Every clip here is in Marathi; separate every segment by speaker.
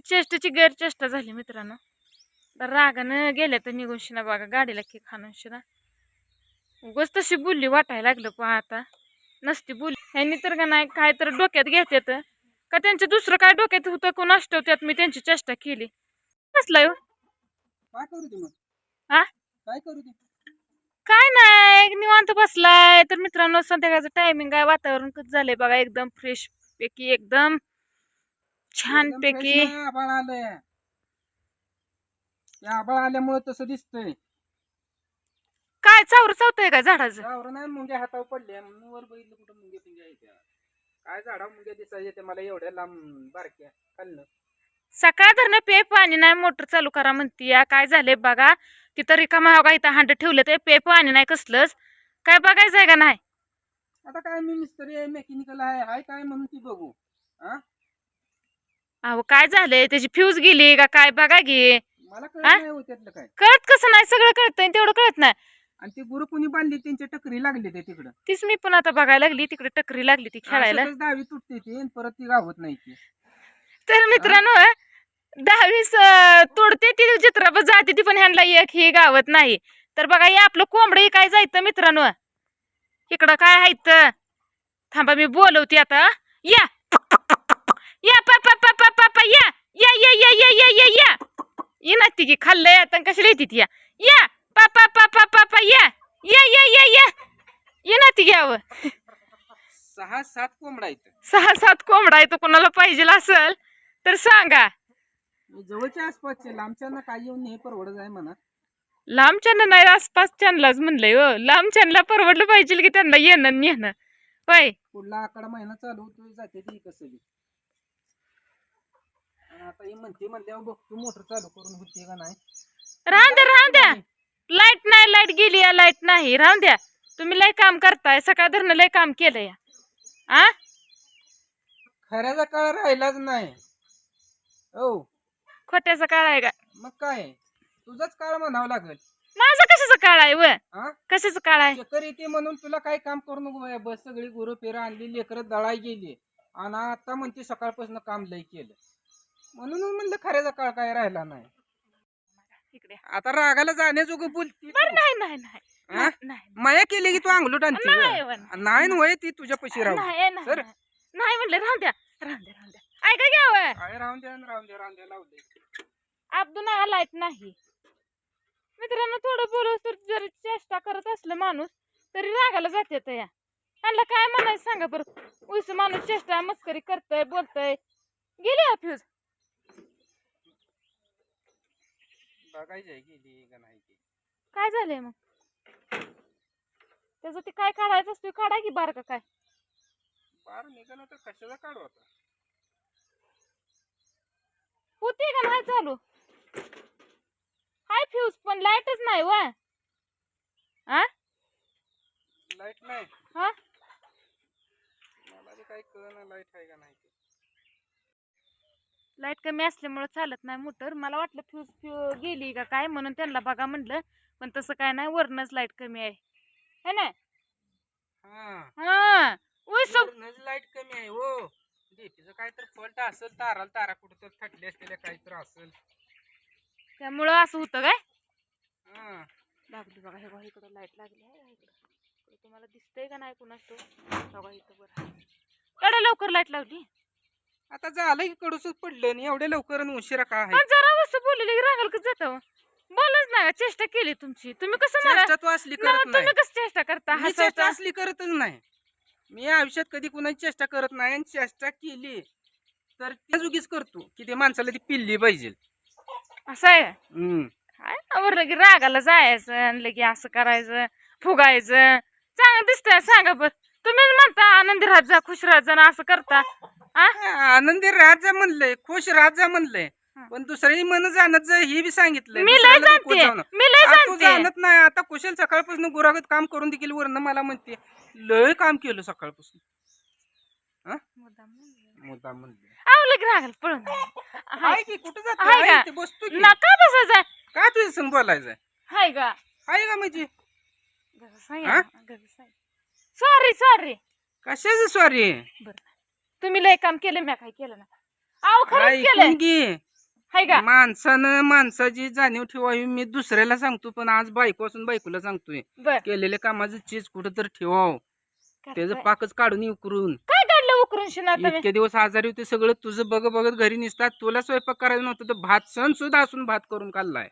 Speaker 1: ती चेष्टाची गैरचेष्टा झाली मित्रांनो. तर रागानं गेल्या तर निघून शिना बघा गाडीला की खाणून शिना. उगच तशी बोलली वाटायला लागलं पण आता. नसती बोलली. ह्यांनी तर का नाही काय तर डोक्यात घेतात का त्यांच्या दुसरं काय डोक्यात होतं कोण असतं मी त्यांची चेष्टा केली. कसलाय हो?
Speaker 2: काय करू दे मग?
Speaker 1: हा
Speaker 2: काय करू दे
Speaker 1: काय नाही निवांत बसलाय. तर मित्रांनो संध्याकाळचं टायमिंग आहे. वातावरण कसं झालंय बघा एकदम फ्रेश पैकी एकदम. छान पैकी
Speaker 2: आलंय. या आभाळ आल्यामुळे तसं दिसतंय.
Speaker 1: काय चावर चावतंय का झाडाचं?
Speaker 2: गावरं नाही मुंग्या हातावर पडल्या. म्हणून वर बघितलं कुठं मुंग्या पिंग्या. काय झाडा मुंग्या दिसायच्या ते मला एवढ्या लांब बारक्या खाल्लं
Speaker 1: सकाळ धरणं पे पाणी नाही मोटर चालू करा म्हणती. या काय झालंय बघा तिथं रिकामा हो का इथं हांड ठेवलं ते पे पाणी नाही कसलंच. काय बघायचं आहे का नाही?
Speaker 2: आता काय मी मिस्त्री आहे मेकॅनिकल आहे हाय काय म्हणून ती बघू. हा
Speaker 1: अहो काय झालंय? त्याची फ्यूज गेली का काय? बघा गे
Speaker 2: मला कळत? नाही हो त्यातलं काय.
Speaker 1: कळत कसं नाही? सगळं कळतंय तेवढं कळत नाही.
Speaker 2: आणि ते गुरु कोणी बांधली? त्यांच्या टकरी लागली ते तिकडं.
Speaker 1: तीच मी पण आता बघायला लागली. तिकडे टकरी लागली ती खेळायला.
Speaker 2: असं तर दहावी तुटते ती आणि परत ती गावत नाही ती.
Speaker 1: तर मित्रांनो दहावीस तोडते ती चित्र जाते ती पण ह्यांना एक ही गावत नाही. तर बघा हे आपलं कोंबडी काय जायचं मित्रांनो? इकडं काय आहे थांबा मी बोलवते आता या! या पा पा पा पा पा पा या या या या या या या या ये ना ती की खाल्लंय आता कशाला येते ती या या पा पा पा पा पा पा या या या या या ये ना ती घ्यावं
Speaker 2: सहा सात कोंबडा आहेत
Speaker 1: सहा सात कोंबडा आहे तो कोणाला पाहिजे असेल तर सांगा
Speaker 2: जवळच्या आसपासचे लांबच्यांना काय येऊन हे परवडत आहे म्हणा
Speaker 1: लांबच्यानं नाही आसपासच्यांनाच म्हणलंय हो लांबच्यांना परवडलं पाहिजे की त्यांना येणं आणि नेणं होय
Speaker 2: पुढला आकडा महिना चालू होतो जाते ती कसं बी आणि आता ही म्हणते म्हणल्यावर बघतो मोटर चालू करून होते का नाही.
Speaker 1: राहून द्या राहून द्या. लाइट नाही लाइट गेली या लाइट नाही. राहून द्या. तुम्ही लय काम करताय सकाळ धरणं लय काम केलं या आ?
Speaker 2: खऱ्याचा काळ राहिलाच नाही. हो.
Speaker 1: खोट्याचा काळ आहे का?
Speaker 2: मग काय? तुझाच काळ म्हणावं लागेल.
Speaker 1: माझा कशाचा काळ आहे व?
Speaker 2: हा
Speaker 1: कशाचा काळ आहे?
Speaker 2: चक्कर येते म्हणून तुला काय काम करू नको बाया. बस सगळी गुरु फेरा आणली लेकरं दळाय गेली. आणि आता म्हणते सकाळपासून काम लय केलं. म्हणून म्हणलं खऱ्याचा काळ काय राहिला नाही.
Speaker 1: इकडे.
Speaker 2: आता रागाला जाण्याजोगं बोलती
Speaker 1: बरं नाही नाही नाही.
Speaker 2: हा?
Speaker 1: नाही
Speaker 2: माया केली की तू अंगलूट आणते
Speaker 1: नाही,
Speaker 2: व.
Speaker 1: व.
Speaker 2: नाही न वय ती तुझ्या पशी राहू.
Speaker 1: नाही नाही
Speaker 2: सर.
Speaker 1: नाही. नाही म्हणलं राहून द्या राहून द्या राहून द्या. ऐका घ्यावं
Speaker 2: काय राहून द्या न राहून द्या राहून द्या लावले
Speaker 1: अब्दू नाही लाइट नाही. मित्रांनो थोडं बोलू तर जरी चेष्टा करत असलं माणूस तरी रागाला जाते या. त्यांना काय म्हणायचं सांगा बरं. उस माणूस चेष्टा मस्करी करतय बोलतय. गेली फ्यूज
Speaker 2: बघायची आहे गेली का नाही.
Speaker 1: काय झालंय मग? त्याचं ते काय काढायचं असतं काढा की बार का काय?
Speaker 2: बार निघाला तर कशाचा काढू आता?
Speaker 1: होती का नाही चालू? हाय फ्यूज पण लाईटच नाही वा. हा
Speaker 2: लाइट नाही.
Speaker 1: हा?
Speaker 2: मला बी काही कळना लाइट आहे का नाही ते.
Speaker 1: लाइट कमी असल्यामुळे चालत नाही मोटर. मला वाटलं फ्यूज फ्यू गेली का काय म्हणून त्यांना बघा म्हणलं. पण तसं काय नाही वरनच लाइट कमी आहे. है ना?
Speaker 2: हा. लाइट कमी आहे हो. डीपीचं काय तर फॉल्ट असेल ताराला तारा कुठं तर थटले असलेल्या काही तर असेल.
Speaker 1: त्यामुळं असं होतं काय?
Speaker 2: हा.
Speaker 1: लागली बघा हे बघा इकडं लाइट लागली आहे तुम्हाला दिसतंय का नाही कुणाच तो बघा इथं बरं. कडे लवकर लाइट लावली
Speaker 2: आता झालं की कडूसच पडलं आणि एवढ्या लवकर आणि उशिरा का आहे?
Speaker 1: पण जरा वस्तू बोललेली की रागाल कसं जातं? बोलच नाही चेष्टा केली तुमची. तुम्ही कसं मला
Speaker 2: चेष्टा तू असली करत नाही
Speaker 1: तुम्ही कसं चेष्टा करता?
Speaker 2: मी चेष्टा
Speaker 1: हसवता
Speaker 2: असली करतच नाही. मी आयुष्यात कधी कुणाची चेष्टा करत नाही आणि चेष्टा केली तर त्या जुगीच करतो की ते माणसाला ती पिल्ली पाहिजे.
Speaker 1: असं आहे?
Speaker 2: हम्म.
Speaker 1: काय आवरलं की रागाला जायचं आणि लगे असं करायचं फुगायचं. चांगलं दिसतंय सांगा बर. तुम्ही म्हणता आनंदी राहत जा खुश राहत जा आणि असं करता.
Speaker 2: हा, आनंदी राहत जा म्हणलंय खुश राहत जा म्हणलंय. पण दुसरी मन जाणत हे बी सांगितलंय
Speaker 1: मी लय जाणते. मी लय जाणते.
Speaker 2: जाणत नाही आता कुशल सकाळपासून गुरागत काम करून देखील वरनं मला म्हणते लय काम केलं सकाळपासून. हा? मुद्दा म्हणले.
Speaker 1: आवलं की रागाला पळून हाय
Speaker 2: की कुठं जात? बसतो
Speaker 1: नका बसायचं.
Speaker 2: काय तुझ्या संग बोलायचंय?
Speaker 1: हाय का?
Speaker 2: हाय का म्हणजे?
Speaker 1: सॉरी सॉरी
Speaker 2: कशाच सॉरी
Speaker 1: बर. तुम्ही लय काम केलं मी काय केलं ना अहो खरंच केलं
Speaker 2: ऐकून घे.
Speaker 1: हाय का?
Speaker 2: माणसानं माणसाची जाणीव ठेवावी मी दुसऱ्याला सांगतो पण आज बायको असून बायकोला सांगतोय.
Speaker 1: बर.
Speaker 2: केलेल्या कामाचं चीज कुठं तर ठेवाव. त्याचं पाकच काढून उकरून.
Speaker 1: काय काढलं उकरून शिना तुम्ही?
Speaker 2: इतके दिवस आजारी होते सगळं तुझं बघ बघत घरी निसतात. तुला स्वयंपाक करायचं नव्हतं तर भात सण सुद्धा असून भात करून खाल्लाय.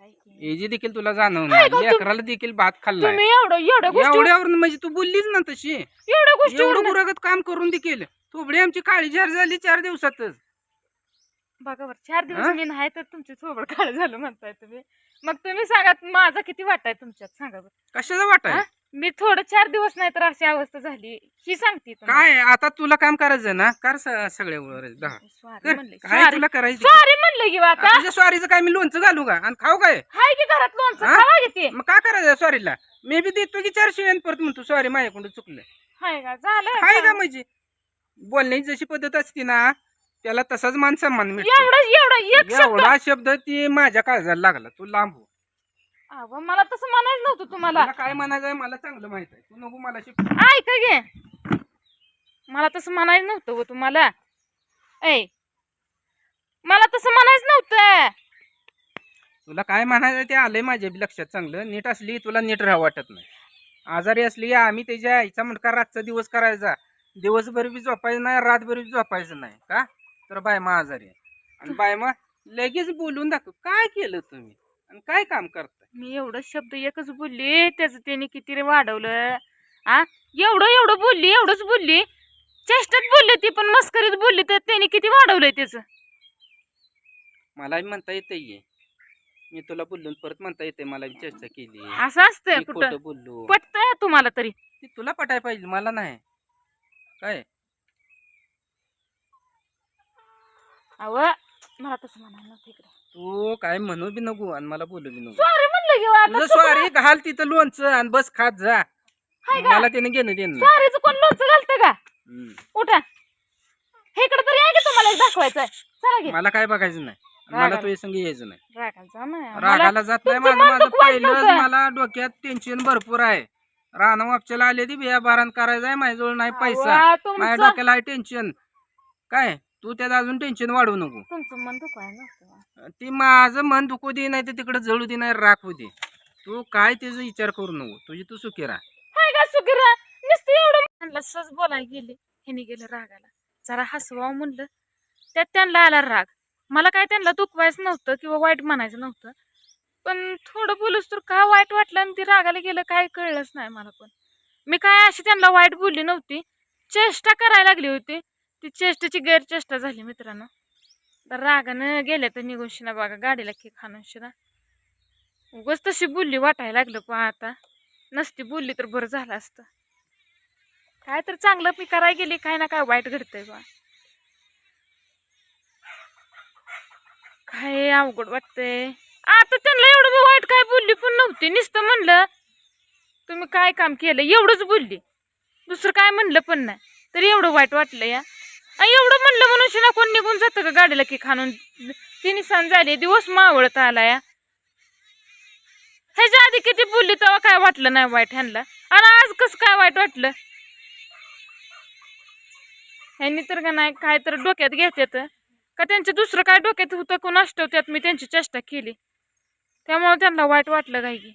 Speaker 2: एजी देखील तुला
Speaker 1: का तू-
Speaker 2: लेकराला देखील भात खाल्लाय.
Speaker 1: तुम्ही एवढं एवढ्या गोष्टी
Speaker 2: एवढ्यावर म्हणजे तू बोललीच ना तशी.
Speaker 1: एवढ्या गोष्टी
Speaker 2: एवढं गुरागत काम करून देखील. थोबडी आमची काळी झार झाली चार दिवसातच.
Speaker 1: बघा बरं चार दिवस
Speaker 2: हा?
Speaker 1: मी नाही तर तुमची थोबड काळ झालं म्हणताय तुम्ही. मग तुम्ही सांगा माझा किती वाटाय तुमच्यात? सांगा बरं.
Speaker 2: कशाचा वाटाय?
Speaker 1: हा? मी थोडं चार दिवस नाही तर अशी अवस्था झाली. ही सांगते तुम्हाला.
Speaker 2: काय आता तुला काम करायचं ना? कर स- सगळ्यावर दहा.
Speaker 1: स्वारी
Speaker 2: कर.
Speaker 1: म्हणले.
Speaker 2: काय तुला करायचं?
Speaker 1: म्हणलं की बा आता.
Speaker 2: तुझ्या स्वारीचं काय? मी लोणचं घालू का? आणि खाऊ काय?
Speaker 1: हाय की घरात लोणचं?
Speaker 2: हा?
Speaker 1: खावा घेते
Speaker 2: मग काय करायचं स्वारीला? मी बी देतो की चारशे आणि परत म्हणतो सॉरी माझ्याकडून चुकलं.
Speaker 1: हाय का? झालं
Speaker 2: हाय का म्हणजे? बोलण्याची जशी पद्धत असते ना त्याला तसाच मान सन्मान मिळतो.
Speaker 1: एवढं एवढं एक शब्द
Speaker 2: एवढा शब्द ती माझ्या काळजाला लागला. तू लांब हो.
Speaker 1: अहो, मला तसं म्हणायचं नव्हतं तुम्हाला.
Speaker 2: मला काय म्हणायचंय मला चांगलं माहीत आहे. तू नको मला शिक.
Speaker 1: ऐका घे मला तसं म्हणायचं नव्हतं हो तुम्हाला. ऐ मला तसं म्हणायचं नव्हतं.
Speaker 2: तुला काय म्हणायचं ते आलंय माझ्या बी लक्षात चांगलं. नीट असली तुला नीट राहा वाटत नाही. आजारी असली आम्ही त्याच्या आईचा म्हणका रातचा दिवस करायचा. दिवसभर बी झोपायचं नाही रातभर बी झोपायचं नाही का? तर बायमा आजारी आहे. आणि बायमा लगेच बोलून दाखव. काय केलं तुम्ही? आणि काय काम करताय
Speaker 1: मी एवढं शब्द एकच बोलली त्याचं त्याने किती रे वाढवलं? आ? एवढं एवढं बोलली एवढंच बोलली. चेष्टात बोलली ती पण मस्करीत बोलली तर त्याने किती वाढवलंय त्याचं?
Speaker 2: मला म्हणता येते मी तुला बोलून परत म्हणता येते मला चर्चा केली.
Speaker 1: असं असतंय
Speaker 2: मी
Speaker 1: कुठं?
Speaker 2: बोललो.
Speaker 1: पटतंय तुम्हाला तरी.
Speaker 2: ती तुला पटाय पाहिजे मला नाही. काय?
Speaker 1: अव मला तसं म्हणायला इकडे.
Speaker 2: तू काय म्हणू बी नको आणि मला बोलू बी नको
Speaker 1: सॉरी म्हणलं
Speaker 2: तुझं स्वारी घाल तिथं लोणचं आणि बस खात जा
Speaker 1: हाय का?
Speaker 2: मला त्याने घेणं देणं नाही.
Speaker 1: सॉरीचं कोण लोणचं घालतं का
Speaker 2: हम्म.
Speaker 1: उठा इकडे तरी आहे की तुम्हाला एक दाखवायचंय चला घे
Speaker 2: मला काय बघायचं नाही आणि मला
Speaker 1: रागाला.
Speaker 2: तुझ्या संग यायचं नाही
Speaker 1: रागाला जा ना.
Speaker 2: रागाला
Speaker 1: मला-
Speaker 2: जात नाही
Speaker 1: तुमचं
Speaker 2: माझं
Speaker 1: मन
Speaker 2: माझं
Speaker 1: दुखवायचं
Speaker 2: पहिलंच
Speaker 1: नव्हतं.
Speaker 2: मला डोक्यात टेन्शन भरपूर आहे राणा वापच्याला आले ती बिया बारान करायचंय माझ्याजवळ नाही पैसा
Speaker 1: अहो,
Speaker 2: माझ्या डोक्याला आहे टेन्शन काय तू त्यात अजून टेन्शन वाढवू नको.
Speaker 1: तुमचं मन दुखवायला नव्हतं
Speaker 2: ती माझं मन दुखू दे नाही तर तिकडे जळू दे नाही राखू दे. तू काय त्याचा विचार करू नको. तुझी तू सुखी राहा.
Speaker 1: हाय का सुकिरा नुसतं एवढं म्हणलं सहज बोलाय गेले. ह्याने गेलं रागाला. जरा हसवावं म्हणलं. त्यात त्यांना आला राग. मला काय त्यांना दुखवायचं नव्हतं किंवा वाईट म्हणायचं नव्हतं. पण थोडं बोलूस तर का वाईट वाटलं आणि ती रागाला गेलं काय कळलंच नाही मला पण. मी काय अशी त्यांना वाईट बोलली नव्हती. चेष्टा करायला लागली होती. ती चेष्टाची गैरचेष्टा झाली मित्रांनो. तर रागानं गेल्या तर निघून शिना बघा गाडीला की खाणून शिना. उगच तशी बोलली वाटायला लागलं पण आता. नसती बोलली तर बरं झालं असतं. काय तर चांगलं मी करायला गेली काय ना काय वाईट घडतंय बा. काय अवघड वाटतंय. आता त्यांना एवढं मी वाईट काय बोलली पण नव्हती. नुसतं म्हणलं तुम्ही काय काम केलं? एवढंच बोलली. दुसरं काय म्हणलं पण नाही. तरी एवढं वाईट वाटलं या. एवढं म्हणलं मनुष्य ना कोण निघून जातं का गाडीला की खाणून ती निसान झाली दिवस मावळत आला या. ह्याच्या आधी किती बोलली तेव्हा काय वाटलं नाही वाईट ह्यांना? आणि आज कसं काय वाईट वाटलं? ह्यांनी तर का नाही काय तर डोक्यात घेतात का त्यांचं दुसरं काय डोक्यात होतं कोण असतं त्यात मी त्यांची चेष्टा केली. त्यामुळे त्यांना वाईट वाटलं काही. की